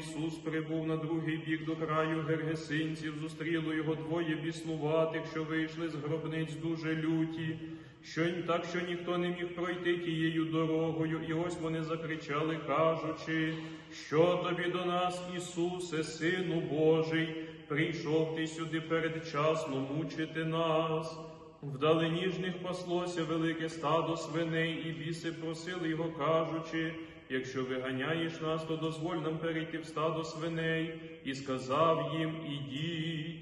Ісус прибув на другий бік до краю Гергесинців, зустріло його двоє біснуватих, що вийшли з гробниць дуже люті, що й так, що ніхто не міг пройти тією дорогою, і ось вони закричали, кажучи, що тобі до нас, Ісусе, Сину Божий, прийшов ти сюди передчасно мучити нас. Вдалині ж них паслося велике стадо свиней, і біси просили його, кажучи, якщо виганяєш нас, то дозволь нам перейти в стадо свиней, і сказав їм, ідіть.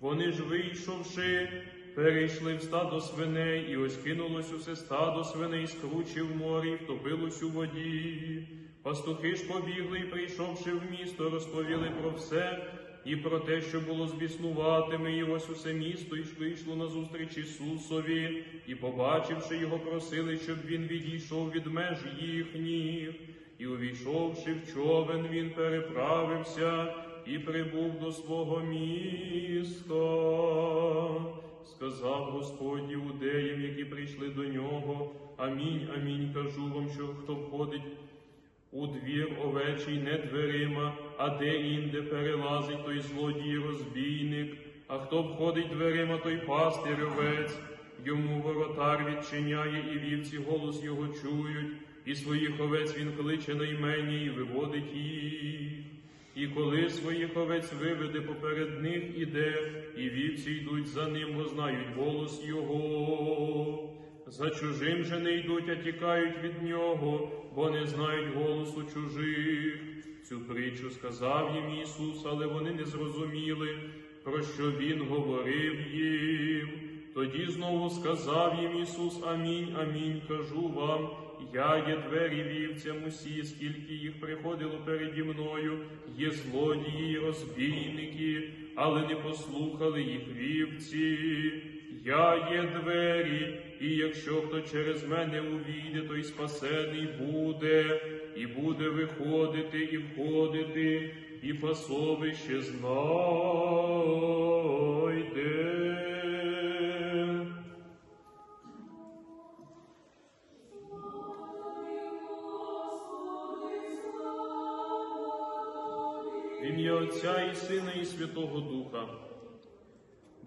Вони ж вийшовши, перейшли в стадо свиней, і ось кинулось усе стадо свиней, скручив в морі, втопилось у воді. Пастухи ж побігли, прийшовши в місто, розповіли про все. І про те, що було з біснуватими, і ось усе місто і вийшло назустріч Ісусові, і, побачивши його, просили, щоб він відійшов від меж їхніх. І, увійшовши в човен, він переправився і прибув до свого міста. Сказав Господь іудеям, які прийшли до нього. Амінь, амінь, кажу вам, що хто входить у двір овечий не дверима, а де інде перелазить той злодій розбійник, а хто входить дверима, той пастир овець, йому воротар відчиняє, і вівці голос його чують, і своїх овець він кличе на імені і виводить їх. І коли своїх овець виведе поперед них іде, і вівці йдуть за ним, бо знають голос його. За чужим же не йдуть, а тікають від нього, бо не знають голосу чужих. Цю притчу сказав їм Ісус, але вони не зрозуміли, про що Він говорив їм. Тоді знову сказав їм Ісус, Амінь, амінь, кажу вам, я є двері вівцям усі, скільки їх приходило переді мною, є злодії, й розбійники, але не послухали їх вівці. Я є двері, і якщо хто через мене увійде, той спасений буде, і буде виходити і входити, і пасовище знайде. Ім'я Отця і Сина, і Святого Духа.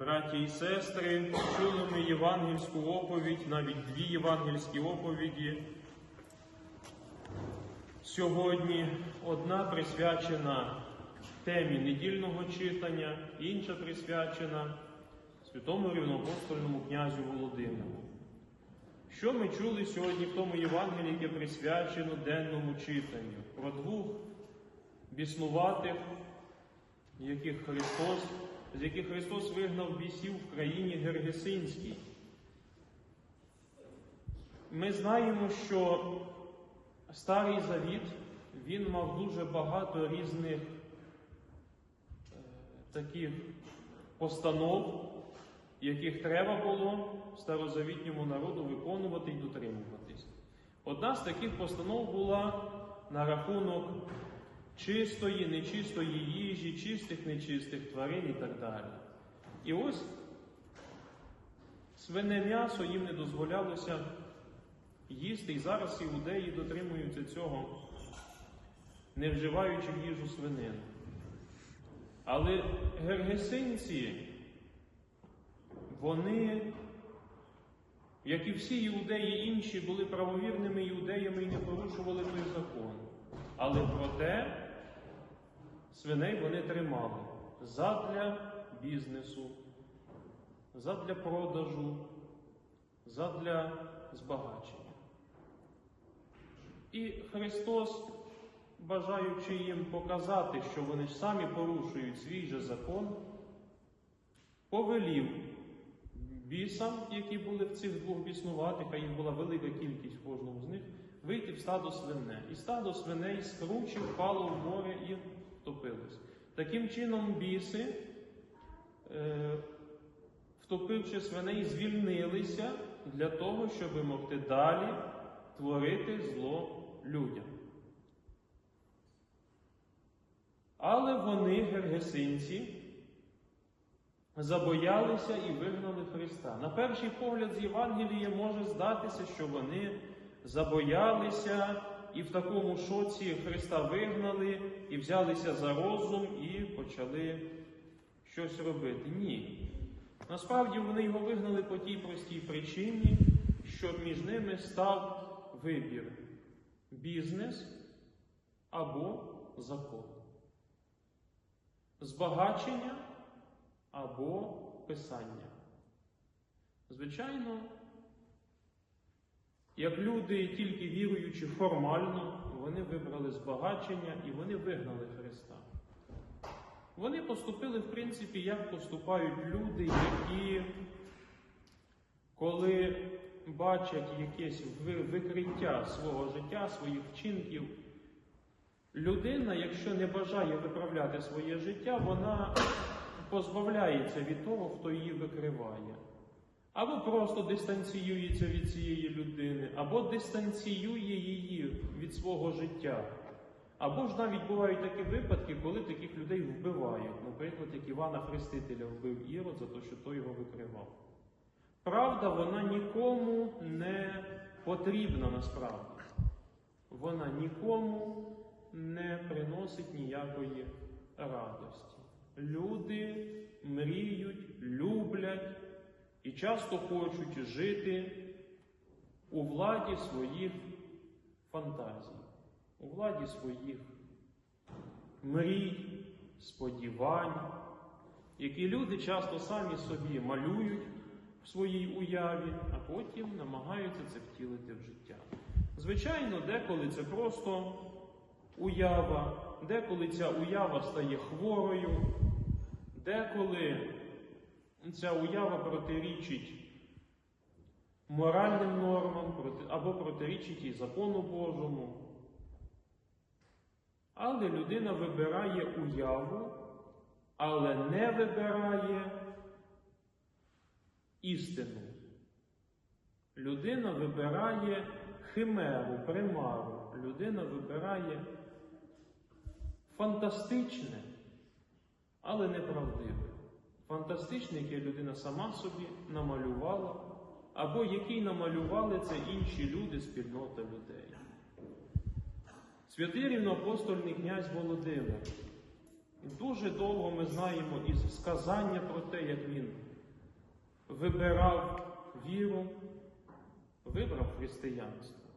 Браті і сестри, чули ми євангельську оповідь, навіть дві євангельські оповіді. Сьогодні одна присвячена темі недільного читання, інша присвячена святому рівноапостольному князю Володимиру. Що ми чули сьогодні в тому Євангелії, яке присвячено денному читанню? Про двох біснуватих, яких Христос, з яких Христос вигнав бісів в країні Гергесинській. Ми знаємо, що Старий Завіт він мав дуже багато різних е, таких постанов, яких треба було старозавітньому народу виконувати і дотримуватись. Одна з таких постанов була на рахунок чистої, нечистої їжі, чистих, нечистих тварин і так далі. І ось свине м'ясо їм не дозволялося їсти, і зараз іудеї дотримуються цього, не вживаючи в їжу свинину. Але гергесинці, вони, як і всі іудеї інші, були правовірними іудеями і не порушували той закон. Але проте свиней вони тримали задля бізнесу, задля продажу, задля збагачення. І Христос, бажаючи їм показати, що вони ж самі порушують свій же закон, повелів бісам, які були в цих двох біснуватих, а їх була велика кількість в кожному з них, вийти в стадо свине. І стадо свиней скручив, впало в море і втопилось. Таким чином, біси, е, втопивши свиней, звільнилися для того, щоб могти далі творити зло людям. Але вони, гергесинці, забоялися і вигнали Христа. На перший погляд з Євангелія може здатися, що вони забоялися і в такому шоці Христа вигнали і взялися за розум і почали щось робити. Ні. Насправді вони його вигнали по тій простій причині, що між ними став вибір бізнес або закон, збагачення або писання. Звичайно, як люди, тільки віруючи формально, вони вибрали збагачення і вони вигнали Христа. Вони поступили, в принципі, як поступають люди, які, коли бачать якесь викриття свого життя, своїх вчинків, людина, якщо не бажає виправляти своє життя, вона позбавляється від того, хто її викриває. Або просто дистанціюється від цієї людини, або дистанціює її від свого життя. Або ж навіть бувають такі випадки, коли таких людей вбивають. Наприклад, як Івана Хрестителя вбив Ірод за те, що той його викривав. Правда, вона нікому не потрібна насправді. Вона нікому не приносить ніякої радості. Люди і часто хочуть жити у владі своїх фантазій, у владі своїх мрій, сподівань, які люди часто самі собі малюють в своїй уяві, а потім намагаються це втілити в життя. Звичайно, деколи це просто уява, деколи ця уява стає хворою, деколи ця уява протирічить моральним нормам або протирічить і закону Божому. Але людина вибирає уяву, але не вибирає істину. Людина вибирає химеру, примару. Людина вибирає фантастичне, але неправдиве. Фантастичне, яке людина сама собі намалювала, або який намалювали це інші люди, спільнота людей. Святий рівноапостольний князь Володимир. Дуже довго ми знаємо із сказання про те, як він вибирав віру, вибрав християнство.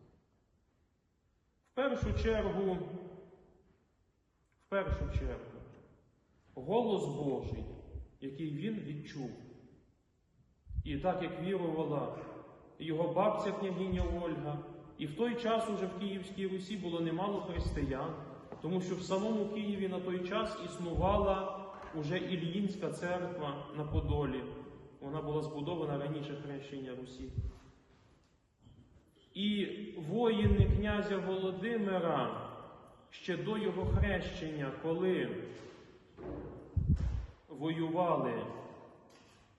В першу чергу, в першу чергу, голос Божий, який він відчув. І так як вірувала його бабця княгиня Ольга, і в той час уже в Київській Русі було немало християн, тому що в самому Києві на той час існувала уже Ільїнська церква на Подолі. Вона була збудована раніше хрещення Русі. І воїни князя Володимира ще до його хрещення, коли воювали,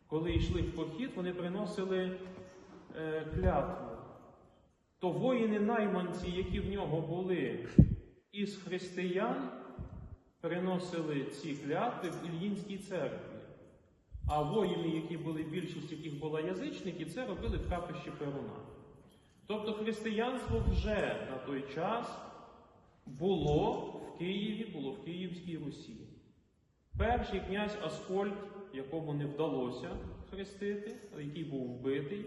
коли йшли в похід, вони приносили е, клятву. То воїни найманці, які в нього були із християн, приносили ці клятви в Ільїнській церкві. А воїни, які були більшість яких була язичники, це робили в капищі Перуна. Тобто християнство вже на той час було в Києві, було в Київській Русі. Перший князь Аскольд, якому не вдалося хрестити, який був вбитий,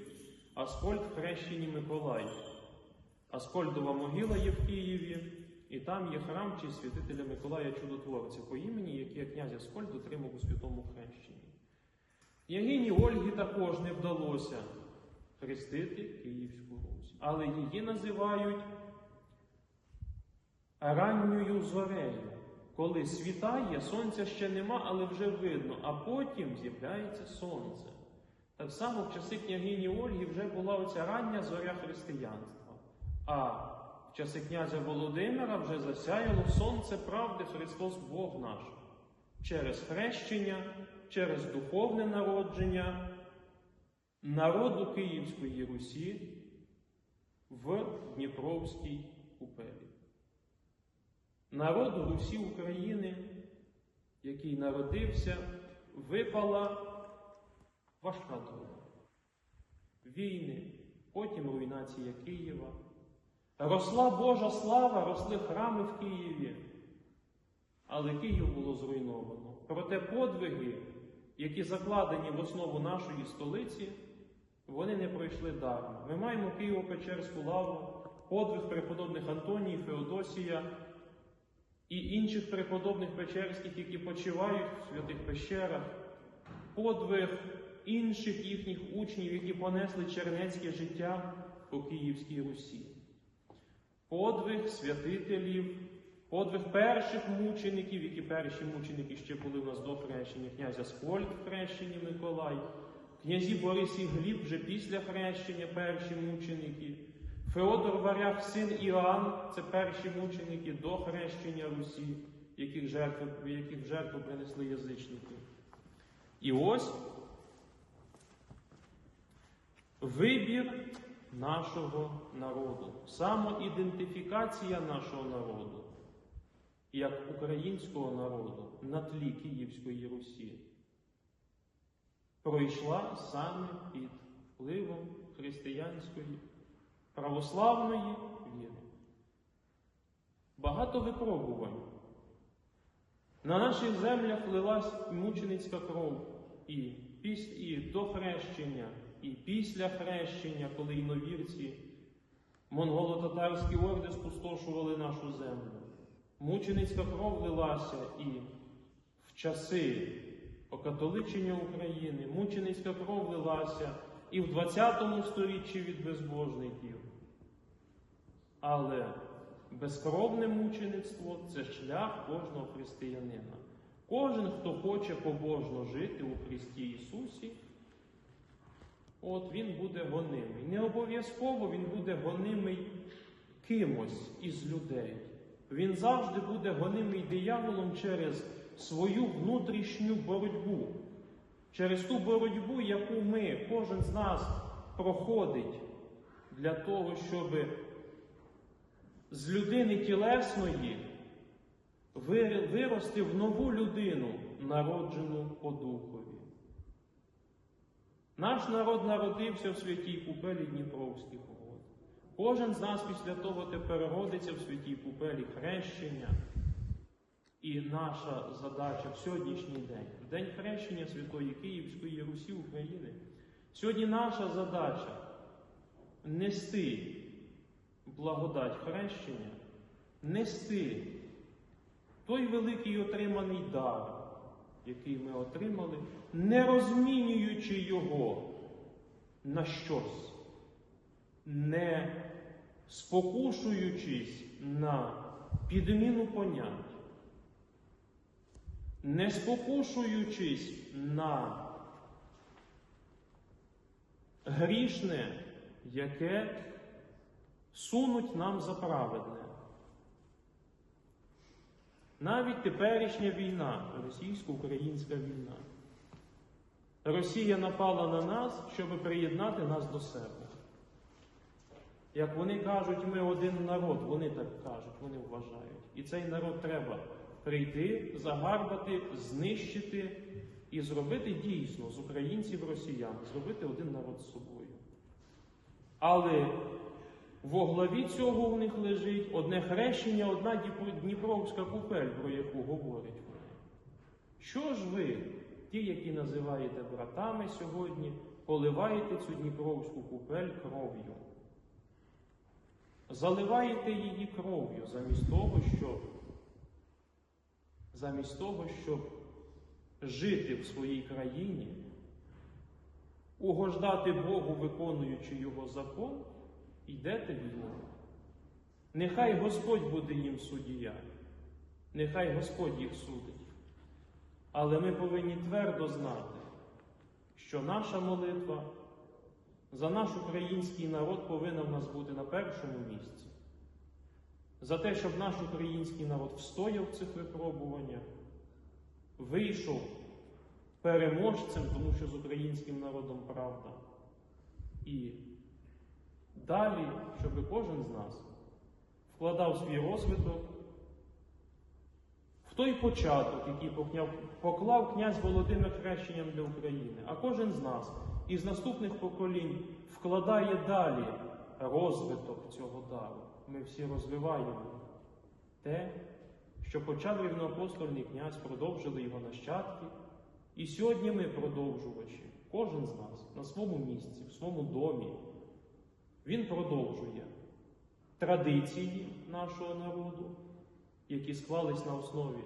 Аскольд в хрещенні Миколай. Аскольдова могила є в Києві, і там є храм чи святителя Миколая Чудотворця по імені, який князь Аскольд отримав у святому хрещенні. Княгині Ольгі також не вдалося хрестити Київську Русь, але її називають ранньою зорею. Коли світає, сонця ще нема, але вже видно, а потім з'являється сонце. Так само в часи княгині Ольги вже була оця рання зоря християнства. А в часи князя Володимира вже засяяло сонце правди Христос Бог наш через хрещення, через духовне народження народу Київської Русі в Дніпровській купелі. Народу Русі України, який народився, випала важка доля. Війни, потім руйнація Києва, Росла Божа слава, росли храми в Києві. Але Київ було зруйновано. Проте подвиги, які закладені в основу нашої столиці, вони не пройшли даром. Ми маємо Києво-Печерську лаву, подвиг преподобних Антонії, Феодосія і інших преподобних Печерських, які почивають в святих пещерах, подвиг інших їхніх учнів, які понесли чернецьке життя по Київській Русі. Подвиг святителів, подвиг перших мучеників, які перші мученики ще були у нас до хрещення, князя Скольд в хрещенні Миколай, князі Борис і Гліб вже після хрещення перші мученики, Феодор Варяг, син Іоанн, це перші мученики до хрещення Русі, яких жертву, яких жертву принесли язичники. І ось вибір нашого народу, самоідентифікація нашого народу як українського народу на тлі Київської Русі пройшла саме під впливом християнської православної віри. Багато випробувань. На наших землях лилась мученицька кров і, піс- і до хрещення, і після хрещення, коли іновірці монголо-татарські орди спустошували нашу землю. Мученицька кров лилася і в часи окатоличення України, мученицька кров лилася і в 20 сторіччі від безбожників. Але безкровне мучеництво це шлях кожного християнина. Кожен, хто хоче побожно жити у Христі Ісусі, от він буде гонимий. Не обов'язково він буде гонимий кимось із людей. Він завжди буде гонимий дияволом через свою внутрішню боротьбу, через ту боротьбу, яку ми, кожен з нас проходить для того, щоб з людини тілесної вирости в нову людину, народжену по духові. Наш народ народився в святій купелі Дніпровських вод. Кожен з нас після того тепер родиться в святій купелі хрещення. І наша задача в сьогоднішній день, в день хрещення Святої Київської Русі України, сьогодні наша задача нести благодать хрещення, нести той великий отриманий дар, який ми отримали, не розмінюючи його на щось, не спокушуючись на підміну понять, не спокушуючись на грішне, яке сунуть нам за праведне. Навіть теперішня війна, російсько-українська війна. Росія напала на нас, щоб приєднати нас до себе. Як вони кажуть, ми один народ, вони так кажуть, вони вважають. І цей народ треба прийти, загарбати, знищити і зробити дійсно з українців росіян, зробити один народ з собою. Але во главі цього в них лежить одне хрещення, одна Дніпровська купель, про яку говорять вони. Що ж ви, ті, які називаєте братами сьогодні, поливаєте цю Дніпровську купель кров'ю? Заливаєте її кров'ю замість того, щоб замість того, щоб жити в своїй країні, угождати Богу, виконуючи Його закон, йдете війною. Нехай Господь буде їм суддя, нехай Господь їх судить. Але ми повинні твердо знати, що наша молитва за наш український народ повинна в нас бути на першому місці. За те, щоб наш український народ встояв в цих випробуваннях, вийшов переможцем, тому що з українським народом правда. І далі, щоб кожен з нас вкладав свій розвиток в той початок, який поклав князь Володимир хрещенням для України, а кожен з нас із наступних поколінь вкладає далі розвиток цього дару. Ми всі розвиваємо те, що почав рівноапостольний князь, продовжили його нащадки. І сьогодні ми продовжувачі, кожен з нас на своєму місці, в своєму домі. Він продовжує традиції нашого народу, які склались на основі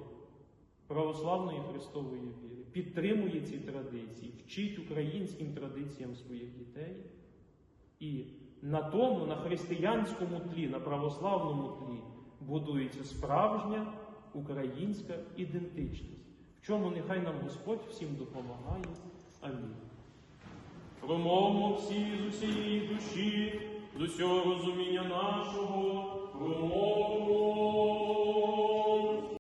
православної Христової віри, підтримує ці традиції, вчить українським традиціям своїх дітей. І на тому, на християнському тлі, на православному тлі будується справжня українська ідентичність, в чому нехай нам Господь всім допомагає. Амінь. Промовмо всі з усієї душі, з усього розуміння нашого, промовмо.